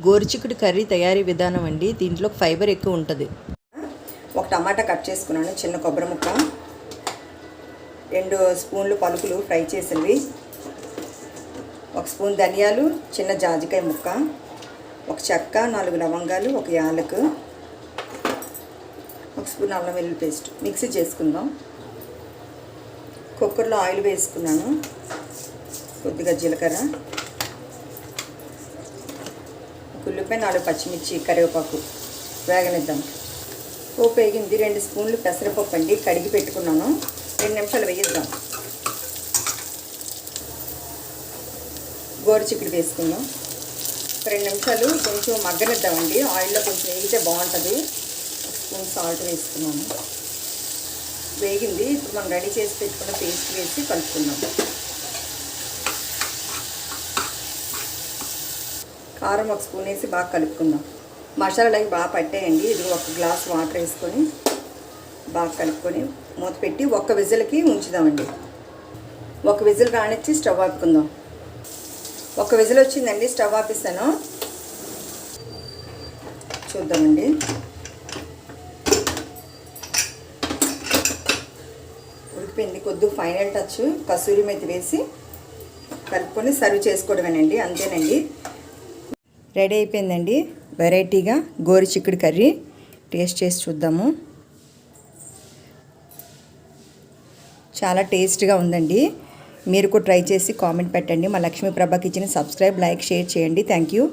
గోరుచిక్కుడు curry తయారీ విధానం అండి. దీంట్లో ఫైబర్ ఎక్కువ ఉంటుంది. ఒక టమాటా కట్ చేసుకున్నాను చిన్న కొబ్బరి ముక్క రెండు స్పూన్లు పలుకులు ఫ్రై చేసినవి ఒక స్పూన్ ధనియాలు చిన్న జాజికాయ ముక్క ఒక చెక్క నాలుగు లవంగాలు ఒక యాలకు ఒక స్పూన్ అల్లం వెల్లుల్లి పేస్ట్. మిక్సీ చేసుకుందాం. కుక్కర్లో ఆయిల్ వేసుకున్నాను. కొద్దిగా జీలకర్ర. ఉల్లిపాయ నాలుగు పచ్చిమిర్చి కరివేపాకు వేగనిద్దాం. పోపు వేగింది రెండు స్పూన్లు పెసరపప్పు అండి కడిగి పెట్టుకున్నాను. రెండు నిమిషాలు వేయిద్దాం. గోరు చిక్కుడు వేసుకుందాం. ఒక రెండు నిమిషాలు కొంచెం మగ్గనిద్దామండి. ఆయిల్లో కొంచెం వేగితే బాగుంటుంది. స్పూన్ సాల్ట్ వేసుకున్నాను. వేగింది ఇప్పుడు మనం రెడీ చేసి పెట్టుకున్న పేస్ట్ వేసి కలుపుకుందాం. కారం ఒక స్పూన్ వేసి బాగా కలుపుకుందాం. మసాలాలు బాగా పట్టేయండి. ఇది ఒక గ్లాస్ వాటర్ వేసుకొని బాగా కలుపుకొని మూత పెట్టి ఒక్క విజిల్కి ఉంచుదామండి. ఒక విజిల్ రానిచ్చి స్టవ్ ఆపుకుందాం. ఒక విజిల్ వచ్చిందండి స్టవ్ ఆపిస్తాను. చూద్దామండి. ఉడికిపోయింది కొద్ది ఫైనల్ టచ్ కసూరి మెతి వేసి కలుపుకొని సర్వ్ చేసుకోవడమేనండి అంతేనండి. రెడీ అయిపోయిందండి. వెరైటీగా గోరు చిక్కుడు కర్రీ. టేస్ట్ చేసి చూద్దాము. చాలా టేస్ట్గా ఉందండి. మీరు కూడా ట్రై చేసి కామెంట్ పెట్టండి. మా Lakshmiprabha kitchen subscribe like share చేయండి. Thank you.